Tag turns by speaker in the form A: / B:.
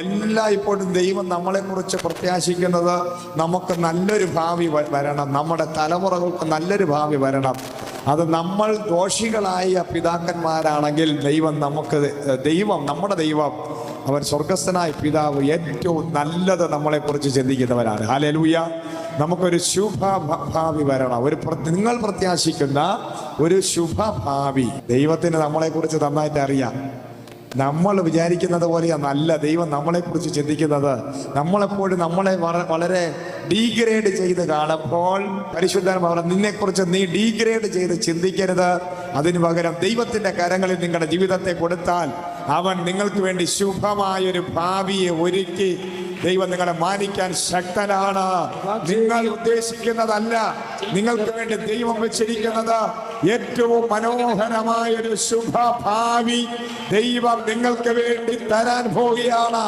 A: എല്ലായ്പ്പോഴും ദൈവം നമ്മളെക്കുറിച്ച് പ്രത്യാശിക്കുന്നത് നമുക്ക് നല്ലൊരു ഭാവി വരണം. നമ്മുടെ തലമുറകൾക്ക് നല്ലൊരു ഭാവി വരണം. അത് നമ്മൾ ദോഷികളായ പിതാക്കന്മാരാണെങ്കിൽ ദൈവം നമുക്ക് ദൈവം നമ്മുടെ ദൈവം അവൻ സ്വർഗസ്ഥനായ പിതാവ് ഏറ്റവും നല്ലത് നമ്മളെക്കുറിച്ച് ചിന്തിക്കുന്നവരാണ്. ഹാലലൂയ നമുക്കൊരു ശുഭ ഭാവി വരണം. ഒരു നിങ്ങൾ പ്രത്യാശിക്കുന്ന ഒരു ശുഭഭാവി ദൈവത്തിന് നമ്മളെക്കുറിച്ച് നന്നായിട്ട് അറിയാം. നമ്മൾ വിചാരിക്കുന്നത് പോലെയാണ് നല്ല ദൈവം നമ്മളെക്കുറിച്ച് ചിന്തിക്കുന്നത്. നമ്മളെപ്പോഴും നമ്മളെ വളരെ ഡീഗ്രേഡ് ചെയ്ത് കാണുമ്പോൾ പരിശുദ്ധൻ പറഞ്ഞു നിന്നെക്കുറിച്ച് നീ ഡീഗ്രേഡ് ചെയ്ത് ചിന്തിക്കരുത്. അതിനു പകരം ദൈവത്തിന്റെ കരങ്ങളിൽ നിങ്ങളുടെ ജീവിതത്തെ കൊടുത്താൽ അവൻ നിങ്ങൾക്ക് വേണ്ടി ശുഭമായൊരു ഭാവിയെ ഒരുക്കി ദൈവം നിങ്ങളെ മാനിക്കാൻ ശക്തനാണ്. നിങ്ങൾ ഉദ്ദേശിക്കുന്നതല്ല. നിങ്ങൾക്ക് വേണ്ടി ദൈവം വെച്ചിരിക്കുന്നത് ഏറ്റവും മനോഹരമായ ഒരു ശുഭഭാവി ദൈവം നിങ്ങൾക്ക് വേണ്ടി തരാൻ പോവുകയാണ്.